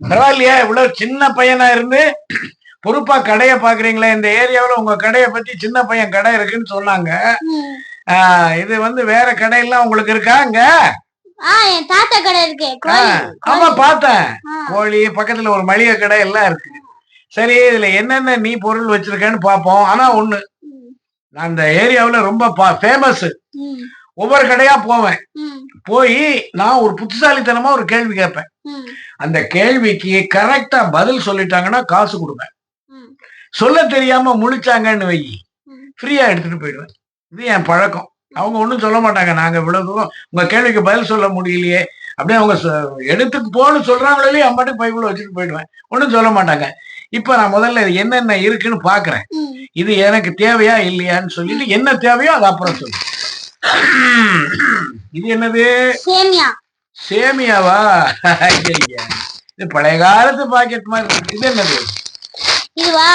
பரவாயில்லையா இவ்வளவு சின்ன பையனா இருந்து பொறுப்பா கடைய பாக்குறீங்களே இந்த ஏரியாவுல உங்க கடைய பத்தி சின்ன பையன் கடை இருக்குன்னு சொன்னாங்க. இது வந்து வேற கடையெல்லாம் உங்களுக்கு இருக்கா அங்க? தாத்தா கடை இருக்கு ஆமா பார்த்தேன். கோழி பக்கத்துல ஒரு மளிகை கடை எல்லாம் இருக்கு. சரி இதுல என்னென்ன நீ பொருள் வச்சிருக்கேன்னு பாப்போம் ஆனா ஒண்ணு இந்த ஏரியாவுல ரொம்ப ஃபேமஸ். ஒவ்வொரு கடையா போவேன். போய் நான் ஒரு புத்திசாலித்தனமா ஒரு கேள்வி கேட்பேன். அந்த கேள்விக்கு கரெக்டா பதில் சொல்லிட்டாங்கன்னா காசு கொடுப்பேன். சொல்ல தெரியாம முழிச்சாங்கன்னு வை. ஃப்ரீயா எடுத்துட்டு போயிடுவேன். இது என் பழக்கம். அவங்க ஒண்ணும் சொல்ல மாட்டாங்க. நாங்க இவ்வளவு தூரம் உங்க கேள்விக்கு பதில் சொல்ல முடியலையே. அப்படியே அவங்க எடுத்துட்டு போன்னு சொல்றாங்களே அம்மாட்டு பைக்குள்ள வச்சுட்டு போயிடுவேன். ஒண்ணும் சொல்ல மாட்டாங்க. இப்ப நான் முதல்ல என்னென்ன இருக்குன்னு பாக்குறேன். இது எனக்கு தேவையா இல்லையான்னு சொல்லிட்டு என்ன தேவையோ அது அப்புறம் சொல்லு இது என்னது? சேமியா. சேமியாவா. இது பழைய காலத்து பாக்கெட் மாதிரி இருக்கு. இது என்னது? இதுவா?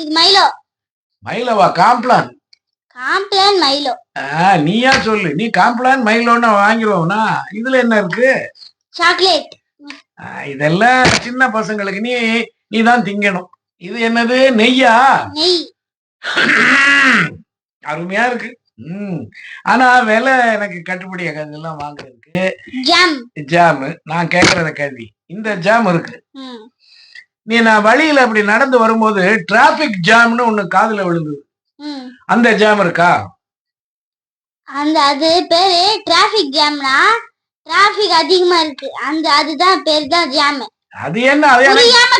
இது மைலோ மயிலவா காம்ப்ளான் காம்ப்ளான் மைலோ நீயா சொல்லு. நீ காம்ப்ளான் மயிலோன்னு வாங்கிடுவோம்னா இதுல என்ன இருக்கு? சாக்லேட் இதெல்லாம் சின்ன பசங்களுக்கு நீ நீ தான் திங்கணும். இது என்னது? நெய்யா? நெய். அருமையா இருக்கு. ம். ஆனா விலை எனக்கு கட்டுப்படி இதெல்லாம் வாங்குறதுக்கு ஜாம் ஜாம் நான் கேக்குறத கேள்வி. இந்த ஜாம் இருக்கு. நீ நான் வழியில அப்படி நடந்து வரும்போது டிராபிக் ஜாம்னு ஒண்ணு காதுல விழுந்தது. அந்த ஜாம் இருக்கா? அந்த அது பேரு டிராபிக் ஜாம்னா டிராபிக் அதிகமா இருக்கு. அந்த அதுதான் பேர் தான் ஜாம் அது என்ன? அது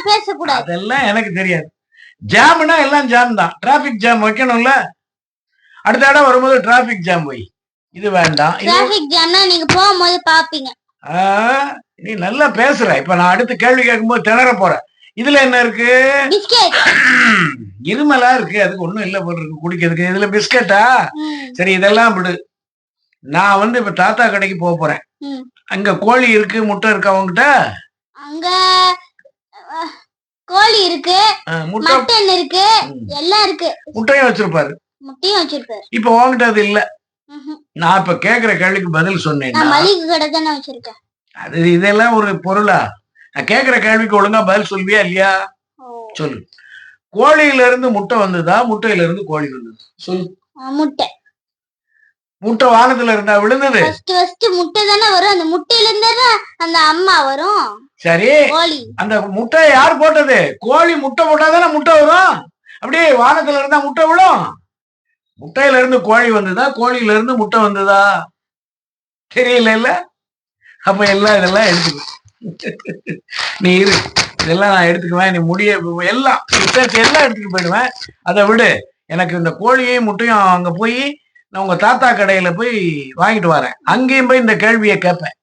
பேசக்கூடாது. அதெல்லாம் எனக்கு தெரியாது. ஜாம்னா எல்லாம் ஜாம் தான். டிராபிக் ஜாம் வைக்கணும்ல? அடுத்த இடம் வரும்போது டிராபிக் ஜாம் வை இது வேண்டாம். டிராபிக் ஜாம்னா நீங்க போகும்போது பாப்பீங்க. நீ நல்லா பேசுற. இப்ப நான் அடுத்த கேள்வி கேட்கும்போது திணற போறேன். இதுல என்ன இருக்கு? இருமலா இருக்கு. அதுக்கு ஒண்ணும் இல்ல போல இருக்கு. குடிக்கிறதுக்கு இதுல பிஸ்கட்டா. சரி இதெல்லாம் விடு. நான் வந்து இப்ப தாத்தா கடைக்கு போக போறேன். அங்க கோழி இருக்கு முட்டை இருக்கு அவங்ககிட்ட அங்க கோழி இருக்கு மட்டன் இருக்கு. எல்லாம் இருக்கு. முட்டையும் வச்சிருப்பாரு. இப்ப உங்ககிட்ட அது இல்ல. நான் இப்ப கேக்குற கேள்விக்கு பதில் தானே வச்சிருக்கேன். அது இதெல்லாம் ஒரு பொருளா? நான் கேக்குற கேள்விக்கு ஒழுங்கா பதில் சொல்வியா இல்லையா. சொல்லு. கோழியில இருந்து முட்டை வந்ததா? முட்டையில இருந்து கோழி வந்தது. சொல்லு. முட்டை. முட்டை வானத்துல இருந்தா விழுந்தது? முட்டை தானே வரும். அந்த முட்டையில இருந்து தானே அந்த அம்மா வரும். சரி. கோழி. அந்த முட்டையை யார் போட்டது? கோழி முட்டை போட்டாதானே முட்டை வரும். அப்படியே வானத்துல இருந்தா முட்டை விழும். முட்டையில இருந்து கோழி வந்ததா? கோழியில இருந்து முட்டை வந்ததா? தெரியல இல்ல? அப்ப எல்லாம் இதெல்லாம் எடுத்துக்க. நீ இரு. இதெல்லாம் நான் எடுத்துக்குவேன். நீ முடிய எல்லாம் விசேஷம் எல்லாம் எடுத்துட்டு போயிடுவேன். அதை விடு. எனக்கு இந்த கோழியையும் முட்டையும் அங்க போய் நான் உங்க தாத்தா கடையில போய் வாங்கிட்டு வரேன். அங்கேயும் போய் இந்த கேள்வியை கேட்பேன்.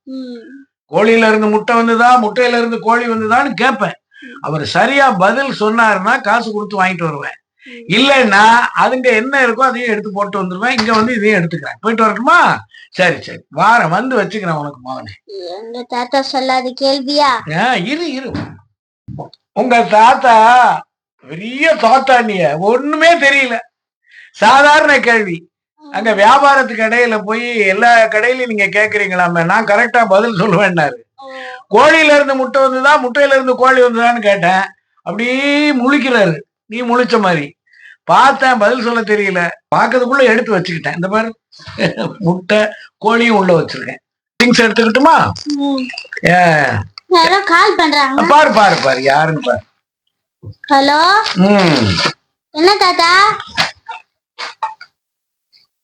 கோழியில இருந்து முட்டை வந்ததா? முட்டையில இருந்து கோழி வந்ததான்னு கேட்பேன். அவர் சரியா பதில் சொன்னாருன்னா காசு கொடுத்து வாங்கிட்டு வருவேன். இல்லைன்னா அதுங்க என்ன இருக்கோ அதையும் எடுத்து போட்டு வந்துருவேன். இங்க வந்து இதையும் எடுத்துக்கிறேன். போயிட்டு வரட்டுமா? சரி சரி. வாரேன். வந்து வச்சுக்கிறேன் உனக்கு மகனே. எங்க தாத்தா சொல்லாத கேள்வியா? இரு இரு. உங்க தாத்தா பெரிய தாத்தா நீ ஒண்ணுமே தெரியல. சாதாரண கேள்வி. அங்க வியாபாரத்துக்கு இடையில போய் எல்லா கடையிலயும் நீங்க கேக்குறீங்களாமே நான் கரெக்டா பதில் சொல்லுவேன்னாரு. ஓ. கோழியில இருந்து முட்டை வந்ததா? முட்டையில இருந்து கோழி வந்ததான்னு கேட்டேன். அப்படியே முழிக்கிறாரு. நீ முழிச்ச மாதிரி. பார்த்தேன் பதில் சொல்ல தெரியல. பார்க்கறதுக்குள்ள எடுத்து வச்சுக்கிட்டேன். இந்த பாரு. முட்டை கோழியும் உள்ள வச்சிருக்கேன். திங்ஸ் எடுத்துக்கிட்டுமா? ம். ஏ, யாரோ கால் பண்றாங்க. பாரு பாரு பாரு. யாருன்னு பாரு. ஹலோ ம். என்ன தாத்தா?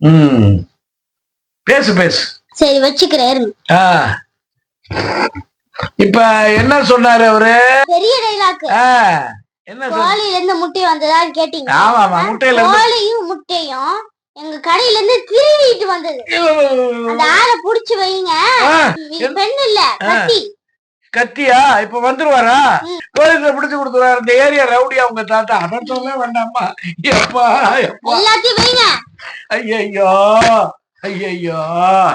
ம். பேசு பேசு. சரி வச்சுக்கிறேன். ஆ. இப்ப என்ன சொன்னாரு அவரு? பெரிய டைலாக் ஆ, என்ன கோழில இருந்து முட்டை வந்ததான்னு கேட்டீங்க ஆமா ஆமா முட்டையில இருந்து கோழியும் முட்டையும் எங்க கடையில இருந்து திருடிட்டு வந்தது. அந்த ஆளை புடிச்சு வைங்க. பெண் இல்ல கத்தி. கத்தியா? இப்ப வந்துருவாரா. போலீஸ்ல பிடிச்சு கொடுத்துருவாரு. இந்த ஏரியா ரவுடியா உங்க தாத்தா. அதான் சொல்ல வேண்டாமா எப்பா எப்பா. எல்லாத்தையும் வைங்க. ஐயையோ ஐயையோ.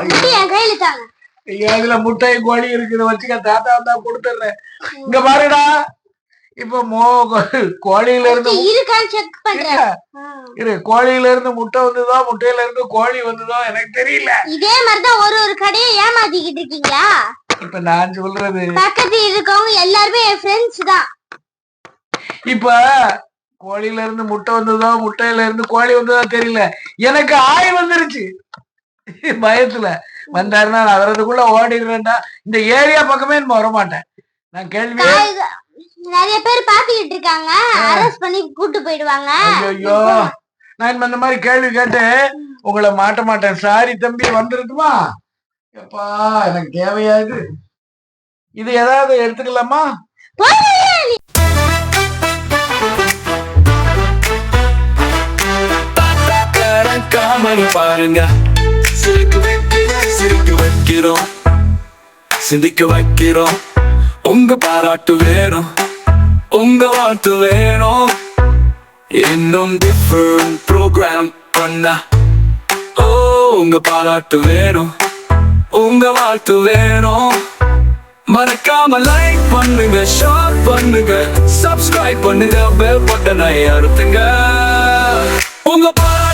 முட்டை என் கையில தாங்க. ஐயோ இதுல முட்டை கோழி இருக்குது. வச்சுக்க தாத்தா தான் கொடுத்துட்றேன் இங்க பாருடா. இப்ப மோ கோழியில இருந்து. இரு கோழியில இருந்து முட்டை வந்ததோ முட்டையில இருந்து கோழி வந்ததோ எனக்கு தெரியல. இதே மாதிரிதான் ஒரு ஒரு கடையை ஏமாத்திக்கிட்டு இருக்கீங்களா? இப்ப நான் சொல்றது. பக்கத்துல இருக்கவங்க எல்லாருமே என் ஃப்ரெண்ட்ஸ் தான். இப்ப கோழியில இருந்து முட்டை வந்ததோ முட்டையில இருந்து கோழி வந்ததோ தெரியல. எனக்கு ஆய் வந்துருச்சு. பயத்துல. வந்தாருன்னா நான் வர்றதுக்குள்ள ஓடிடுறேன்டா. இந்த ஏரியா பக்கமே நம்ம வர மாட்டேன் நான் காய்க- நிறைய பேர் பாத்துக்கிட்டு இருக்காங்க. அரெஸ்ட் பண்ணி கூட்டு போயிடுவாங்க. ஐயோ நான் இந்த மாதிரி கேள்வி கேட்டு உங்களை மாட்ட மாட்டேன். சாரி தம்பி வந்துருக்குமா? எப்பா எனக்கு தேவையா இது? இது ஏதாவது எடுத்துக்கலாமா? காமல் பாருங்க. சிரிக்க வைக்கிறோம். சிந்திக்க வைக்கிறோம். உங்க பாராட்டு வேணும். உங்க வாழ்த்து வேணும். இன்னும் டிஃப்ரெண்ட் ப்ரோக்ராம் பண்ண. ஓ உங்க பாராட்டு வேணும். உங்க வாழ்த்து வேணும். மறக்காம லைக் பண்ணுங்க ஷேர் பண்ணுங்க. சப்ஸ்கிரைப் பண்ணுங்க பெல் பட்டனை அழுத்துங்க. உங்க பாரா